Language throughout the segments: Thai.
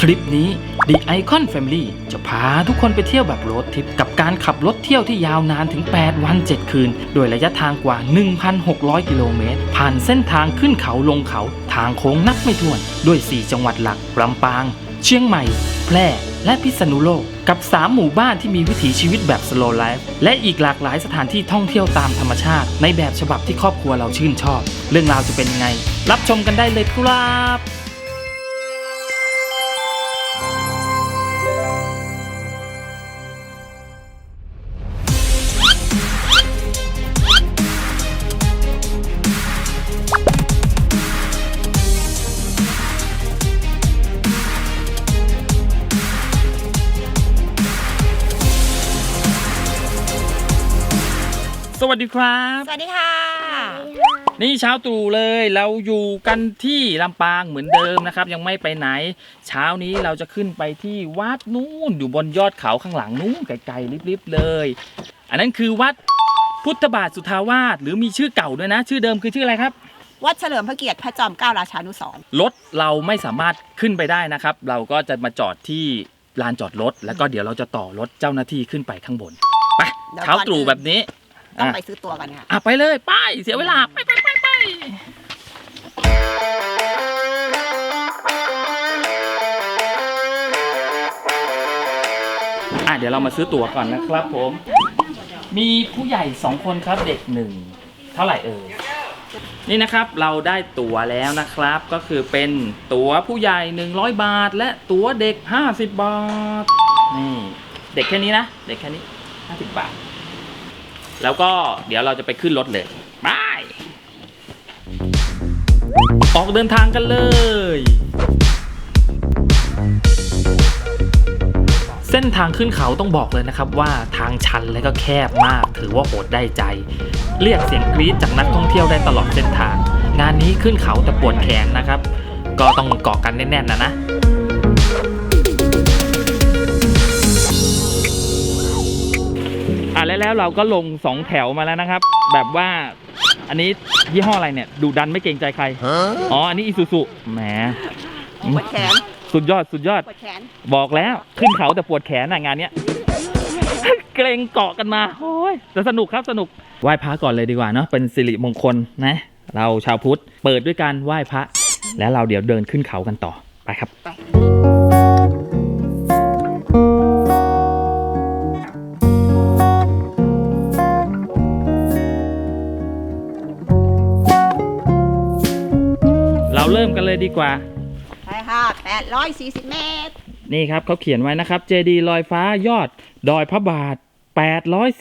ทริปนี้ The Icon Family จะพาทุกคนไปเที่ยวแบบรดทริปกับการขับรถเที่ยวที่ยาวนานถึง 8 วัน 7 คืน โดยระยะทางกว่า 1,600 กิโลเมตร ผ่านเส้นทางขึ้นเขาลงเขา ทางโค้งนับไม่ถ้วน ด้วย 4 จังหวัดหลักลำปาง เชียงใหม่ แพร่ และพิษณุโลก กับ 3 หมู่บ้านที่มีวิถีชีวิตแบบ slow life และอีกหลากหลายสถานที่ท่องเที่ยวตามธรรมชาติ ในแบบฉบับที่ครอบครัวเราชื่นชอบ เรื่องราวจะเป็นยังไง รับชมกันได้เลยครับ วัสดีครับ สวัสดีค่ะ นี่เช้าตรู่เลยเราอยู่กันที่ลำปางเหมือนเดิมนะครับ ยังไม่ไปไหน เช้านี้เราจะขึ้นไปที่วัดนู่นอยู่บนยอดเขาข้างหลังนู่นไกลๆริบๆเลย อันนั้นคือวัดพุทธบาทสุทาวาสหรือมีชื่อเก่าด้วยนะ ชื่อเดิมคือชื่ออะไรครับ วัดเฉลิมพระเกียรติพระจอมเกล้าราชานุสรณ์รถเราไม่สามารถขึ้นไปได้นะครับ เราก็จะมาจอดที่ลานจอดรถแล้วก็เดี๋ยวเราจะต่อรถเจ้าหน้าที่ขึ้นไปข้างบนไปเช้าตรู่แบบนี้ ต้องอะไปซื้อตัวกันค่ะอะไปเลยไปเสียเวลาไปไปไปไปอะเดี๋ยวเรามาซื้อตั๋วก่อนนะครับผม มีผู้ใหญ่สองคนครับเด็กหนึ่งเท่าไหร่เอ่ยนี่นะครับเราได้ตั๋วแล้วนะครับ ก็คือเป็นตั๋วผู้ใหญ่ 100 บาท และตั๋วเด็ก 50 บาทนี่เด็กแค่นี้นะ เด็กแค่นี้ 50 บาท แล้วก็เดี๋ยวเราจะไปขึ้นรถเลยไปออกเดินทางกันเลย เส้นทางขึ้นเขาต้องบอกเลยนะครับว่าทางชันและก็แคบมาก ถือว่าโหดได้ใจ เรียกเสียงกรี๊ดจากนักท่องเที่ยวได้ตลอดเส้นทาง งานนี้ขึ้นเขาแต่ปวดแขนนะครับ ก็ต้องเกาะกันแน่นๆนะนะ แล้วแล้วเราก็ลงสองแถวมาแล้วนะครับ แบบว่าอันนี้ยี่ห้ออะไรเนี่ยดูดันไม่เกรงใจใครอ๋ออันนี้อีซูซุแหมปวดแขนสุดยอดสุดยอด ปวดแขน บอกแล้วขึ้นเขาแต่ปวดแขนอะงานเนี้ยเกรงเกาะกันมาโอ้ยแต่สนุกครับสนุกไหว้พระก่อนเลยดีกว่าเนาะเป็นสิริมงคลนะ เราชาวพุทธเปิดด้วยการไหว้พระ แล้วเราเดี๋ยวเดินขึ้นเขากันต่อไปครับ ราเริ่มกันเลยดีกว่าไปค่ะ840 เมตร นี่ครับเขาเขียนไว้นะครับ เจดีลอยฟ้ายอด ดอยพระบาท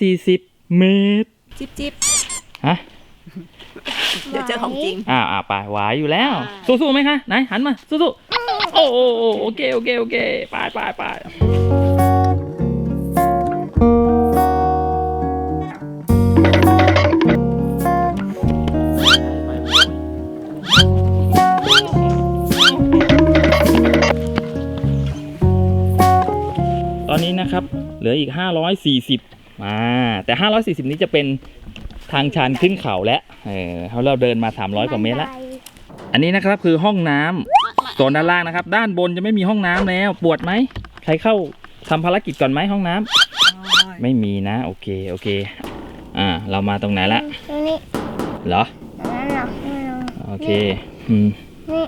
840 เมตร จิบจิบฮะเดี๋ยวเจอของจริง อ่าอ่าไปไหวอยู่แล้วอ่าสู้ๆไหมคะ ไหน หันมา สู้ๆโอ้โอ้โอ้โอเค โอเค โอเค ไปไปไป ลืออีก 540อ่าแต่ 540 นี้จะเป็นทางชันขึ้นเขาแล้วเออเขาเราเดินมา 300 กว่าเมตรแล้ว อันนี้นะครับคือห้องน้ำโซนด้านล่างนะครับ ด้านบนจะไม่มีห้องน้ำแล้ว ปวดไหม ใครเข้าทำภารกิจก่อนไหมห้องน้ำไม่มีนะ โอเคโอเคอ่าเรามาตรงไหนละตรงนี้เหรอตรงนั้นเหรอไม่เอาโอเคอืมนี่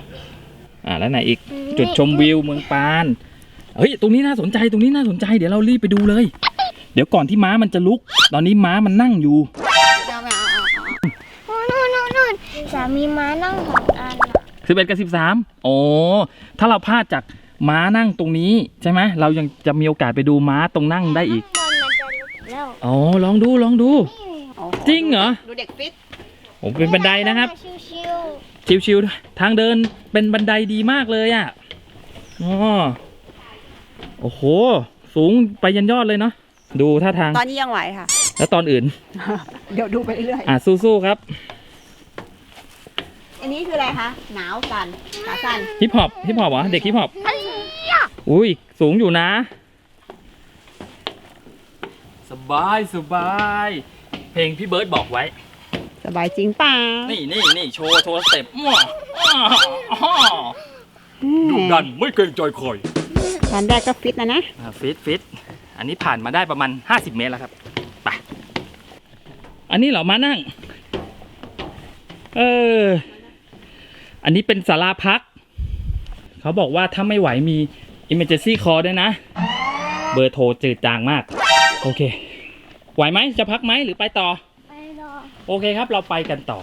อ่าแล้วไหนอีกจุดชมวิวเมืองปาน เฮ้ย ตรงนี้น่าสนใจ ตรงนี้น่าสนใจ เดี๋ยวเรารีบไปดูเลย เดี๋ยวก่อนที่ม้ามันจะลุก ตอนนี้ม้ามันนั่งอยู่ เอาไม่เอาเอาเอาโอ้นู่นนู่นนู่นสามีม้านั่งสองอันน่ะสิบเอ็ดกับสิบสามโอ้ถ้าเราพลาดจากม้านั่งตรงนี้ใช่ไหม เรายังจะมีโอกาสไปดูม้าตรงนั่งได้อีก ข้างบนมันจะลุกแล้วอ๋อ ลองดู ลองดู จริงเหรอ ดูเด็กฟิตผมเป็นบันไดนะครับ ชิวชิวๆทางเดินเป็นบันไดดีมากเลยอะ อ๋อ โอ้โห สูงไปยันยอดเลยเนาะดูท่าทาง ตอนนี้ยังไหวค่ะ แล้วตอนอื่น เดี๋ยวดูไปเรื่อยอะสู้ๆครับๆอันนี้คืออะไรคะหนาวสั่นขาสั่นฮิปฮอปฮิปฮอปเหรอเด็กฮิปฮอปอุ้ยสูงอยู่นะ สบายสบายเพลงพี่เบิร์ดบอกไว้ สบายจริงเปล่านี่นี่นี่โชว์โชว์สเต็ปมั่วอ้าวอ้าวดุดันไม่เกรงใจใคร วันแรกก็ฟิตนะนะ อ่าฟิตฟิตอันนี้ผ่านมาได้ประมาณ 50 เมตรแล้วครับไปอันนี้เหรอมานั่ง เออ อันนี้เป็นศาลาพัก เขาบอกว่าถ้าไม่ไหวมี emergency call ด้วยนะ เบอร์โทรจืดจางมาก โอเค ไหวไหมจะพักไหมหรือไปต่อ ไปรอ โอเคครับ เราไปกันต่อ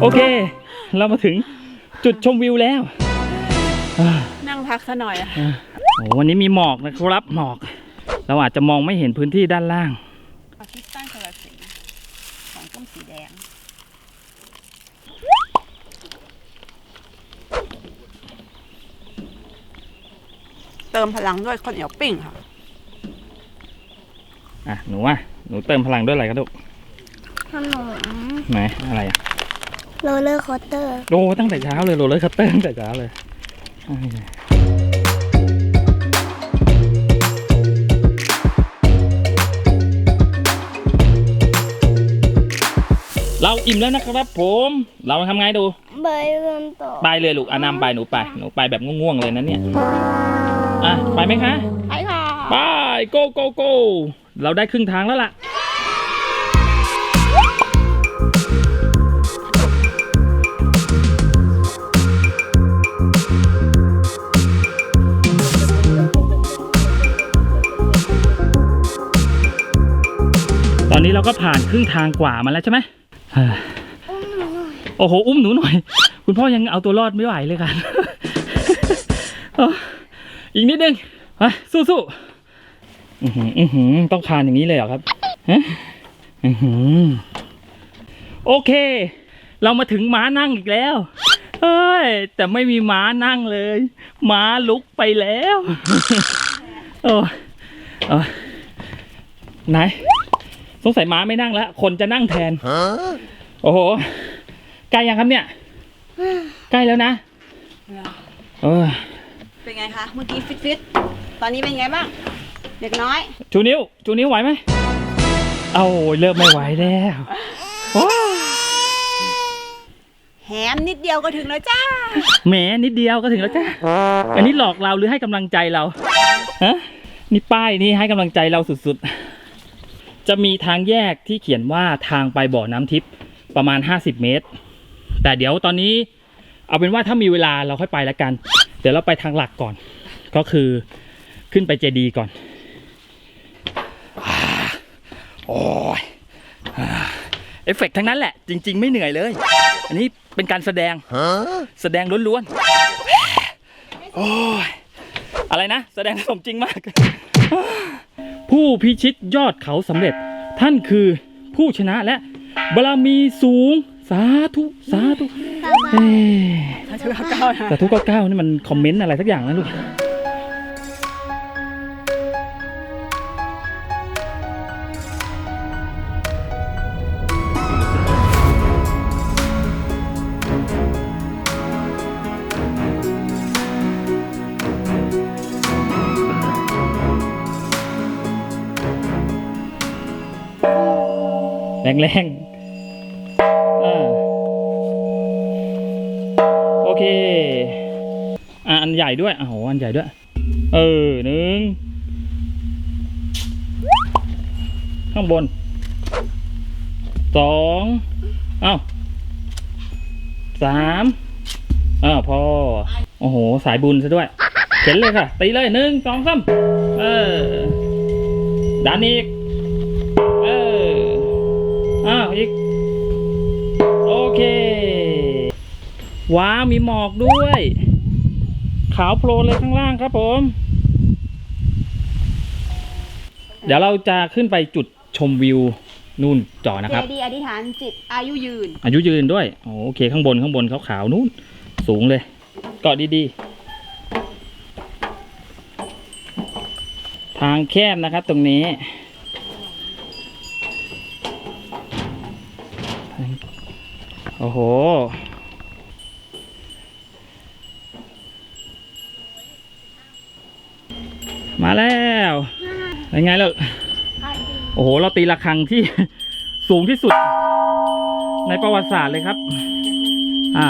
โอเค เรามาถึงจุดชมวิวแล้วนั่งพักซะหน่อยอะโอ้วันนี้มีหมอกนะครับหมอก เราอาจจะมองไม่เห็นพื้นที่ด้านล่างอาทิตย์ตั้งคนละสีของต้มสีแดง เติมพลังด้วยข้าวเหนียวปิ้งค่ะ อะหนูอะหนูเติมพลังด้วยอะไรครับลูกขนมไหนอะไรอะ โรลเลอร์โคสเตอร์ โอ้ตั้งแต่เช้าเลยโรลเลอร์คัตเตอร์ตั้งแต่เช้าเลยอะเราอิ่มแล้วนะครับผม เราทำไงดู ใบเริ่มต่อไปเลยลูกอะนำไปหนูไปหนูไปแบบง่วงๆเลยนะเนี่ย อะ ไปไหมคะ ไปค่ะ ไปโกโกโกเราได้ครึ่งทางแล้วล่ะ เราก็ผ่านครึ่งทางกว่ามาแล้วใช่ไหมเฮ้ยโอ้โห อุ้มหนูหน่อย คุณพ่อยังเอาตัวรอดไม่ไหวเลยกันเอออีกนิดนึงไปสู้ๆอื้อหืออื้อหือต้องคานอย่างนี้เลยเหรอครับฮะอื้อหือโอเค เรามาถึงม้านั่งอีกแล้วเฮ้ย แต่ไม่มีม้านั่งเลย ม้าลุกไปแล้ว โอ้เออไหน สงสัยม้าไม่นั่งแล้วคนจะนั่งแทนโอ้โหใกล้ยังครับเนี่ยใกล้แล้วนะเออเป็นไงคะเมื่อกี้ฟิตฟิตๆตอนนี้เป็นไงบ้าง เด็กน้อย ชูนิ้ว ชูนิ้วไหวไหมเอาเริ่มไม่ไหวแล้วโอ้แหมนิดเดียวก็ถึงแล้วจ้าแหมนิดเดียวก็ถึงแล้วจ้าอันนี้หลอกเราหรือให้กำลังใจเราฮะนี่ป้ายนี่ให้กำลังใจเราสุดๆ จะมีทางแยกที่เขียนว่าทางไปบ่อน้ำทิพย์ประมาณ 50 เมตร แต่เดี๋ยวตอนนี้เอาเป็นว่าถ้ามีเวลาเราค่อยไปแล้วกัน เดี๋ยวเราไปทางหลักก่อน ก็คือขึ้นไปเจดีย์ก่อนโอ้ยอ่าเอฟเฟกต์ทั้งนั้นแหละ จริง ๆ ไม่เหนื่อยเลย อันนี้เป็นการแสดงแสดงล้วนๆโอ้ยอะไรนะ แสดงสมจริงมาก ผู้พิชิตยอดเขาสำเร็จ ท่านคือผู้ชนะและบารมีสูงสาธุสาธุเอ้ยถ้าถือเก้านะสาธุเก้าเก้านี่มันคอมเมนต์อะไรสักอย่างนะลูก แรงแรงๆอ่าโอเค อะอันใหญ่ด้วยอะโหอันใหญ่ด้วย เออหนึ่งข้างบนสองอ้าวสามอ้าวพอ โอ้โห สายบุญซะด้วย เข็นเลยค่ะ ตีเลยหนึ่งสองสามเออดันอีก ว้าวมีหมอกด้วย ขาวโพลนเลยข้างล่างครับผม เดี๋ยวเราจะขึ้นไปจุดชมวิวนู่นจอนะครับ เจดีย์อธิษฐานจิตอายุยืน อายุยืนด้วย โอเคข้างบนข้างบนขาวๆนู่น สูงเลยเกาะดีๆ ทางแคบนะครับตรงนี้ โอ้โห มาแล้วเป็นไงลูกโอ้โห เราตีระฆังที่ สูงที่สุด ในประวัติศาสตร์เลยครับ อ่า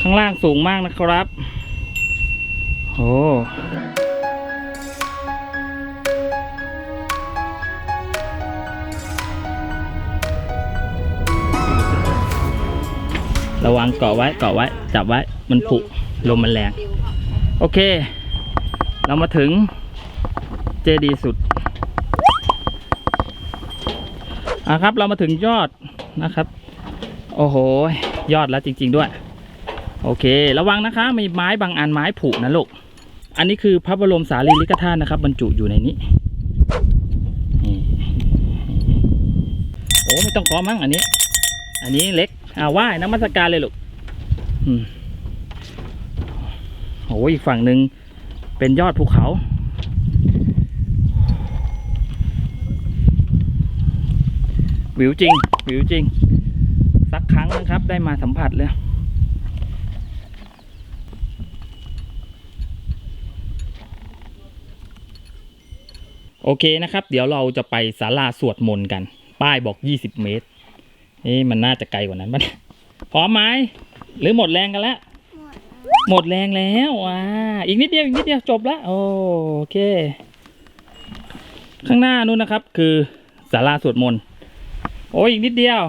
ข้างล่างสูงมากนะครับ โอ้ ระวังเกาะไว้เกาะไว้ จับไว้มันผุลมมันแรง โอเค เรามาถึงเจดีสุดอะครับ เรามาถึงยอดนะครับ โอ้โห ยอดแล้วจริง ๆด้วย โอเค ระวังนะคะ มีไม้บางอันไม้ผุนะลูก อันนี้คือพระบรมสารีริกธาตุนะครับ บรรจุอยู่ในนี้โอ้ไม่ต้องขอมั้งอันนี้ อันนี้เล็ก อ่าไหว้น้ำมัสการเลยลูกอืมโอ้ยอีกฝั่งหนึ่งเป็นยอดภูเขาวิวจริงวิวจริง สักครั้งนะครับ ได้มาสัมผัสเลยโอเคนะครับ เดี๋ยวเราจะไปศาลาสวดมนต์กัน ป้ายบอก 20 เมตร เอ๊ะมันน่าจะไกลกว่านั้นปะเนี่ยพร้อมไหมหรือหมดแรงกันแล้ว หมดแรงแล้วอ่าอีกนิดเดียวอีกนิดเดียวจบแล้วโอเค ข้างหน้านู้นนะครับ คือศาลาสวดมนต์โอ้ยอีกนิดเดียว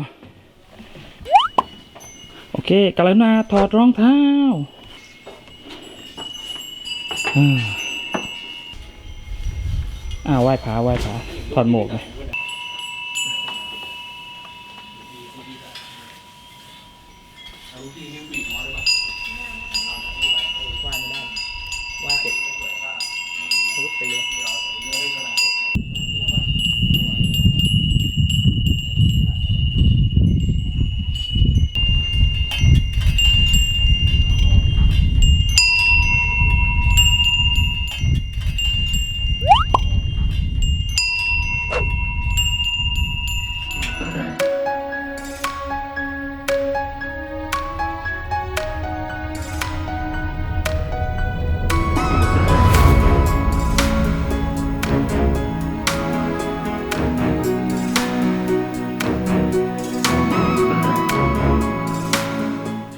โอเคกรุณาถอดรองเท้าอ่าอ่าไหว้พระไหว้พระถอดหมวกเลย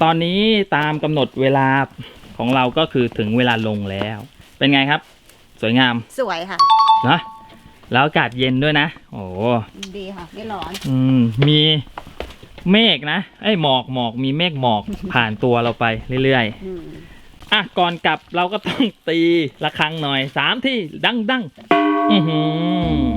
ตอนนี้ตามกำหนดเวลาของเราก็คือถึงเวลาลงแล้ว เป็นไงครับ สวยงามสวยค่ะนะแล้วอากาศเย็นด้วยนะ โอ้ดีค่ะ ไม่ร้อน อืมมีเมฆนะไอ้ยหมอกหมอกมีเมฆหมอก ผ่านตัวเราไปเรื่อยอืมๆอะก่อนกลับเราก็ต้องตีระฆังหน่อยสามที่ดังดังอือหือ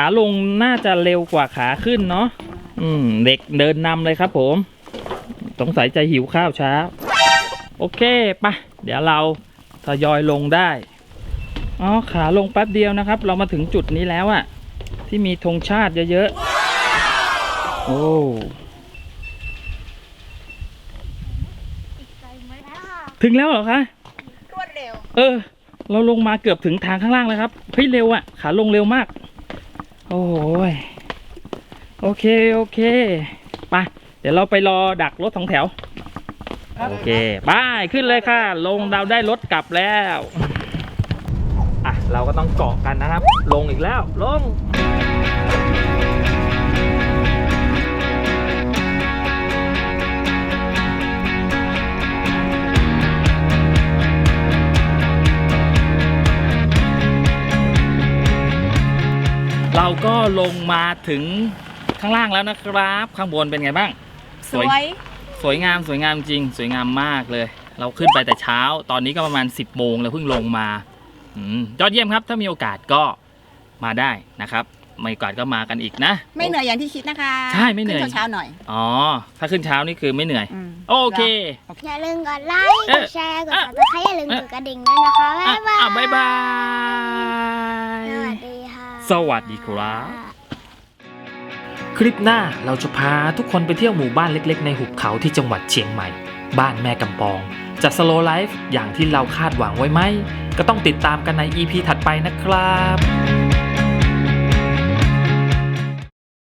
ขาลงน่าจะเร็วกว่าขาขึ้นเนาะอืมเด็กเดินนำเลยครับผม สงสัยจะหิวข้าวเช้า โอเคปะเดี๋ยวเราทยอยลงได้ อ๋อ ขาลงแป๊บเดียวนะครับ เรามาถึงจุดนี้แล้วอะที่มีธงชาติเยอะๆ โอ้ถึงแล้วเหรอคะรวดเร็ว เออ เราลงมาเกือบถึงทางข้างล่างแล้วครับ เฮ้ยเร็วอะขาลงเร็วมาก โอ้ยโอเค โอเคไปเดี๋ยวเราไปรอดักรถสองแถว โอเคไปขึ้นเลยค่ะ ลงเราได้รถกลับแล้ว อะ เราก็ต้องเกาะกันนะครับ ลงอีกแล้ว ลง ก็ลงมาถึงข้างล่างแล้วนะครับ ข้างบนเป็นไงบ้าง สวย สวยงามสวยงามจริง สวยงามมากเลย เราขึ้นไปแต่เช้า ตอนนี้ก็ประมาณ 10โมงแล้วเพิ่งลงมาอืมยอดเยี่ยมครับ ถ้ามีโอกาสก็มาได้นะครับไม่มีโอกาสก็มากันอีกนะ ไม่เหนื่อยอย่างที่คิดนะคะ ใช่ไม่เหนื่อยขึ้เช้าๆหน่อย อ๋อ ถ้าขึ้นเช้านี่คือไม่เหนื่อยมโอเค อย่าลืมกดไลค์เอ๊ะกดแชร์กดเอ๊ะซับสไครต์อย่าลืมกดกระดิ่งด้วยนะคะอะบ๊ายบายอะบ๊ายบายสวัสดีค่ะ สวัสดีครับ คลิปหน้าเราจะพาทุกคนไปเที่ยวหมู่บ้านเล็ก ๆ ในหุบเขาที่จังหวัดเชียงใหม่ บ้านแม่กำปอง จะสโลไลฟ์อย่างที่เราคาดหวังไว้ไหม ก็ต้องติดตามกันใน EP ถัดไปนะครับ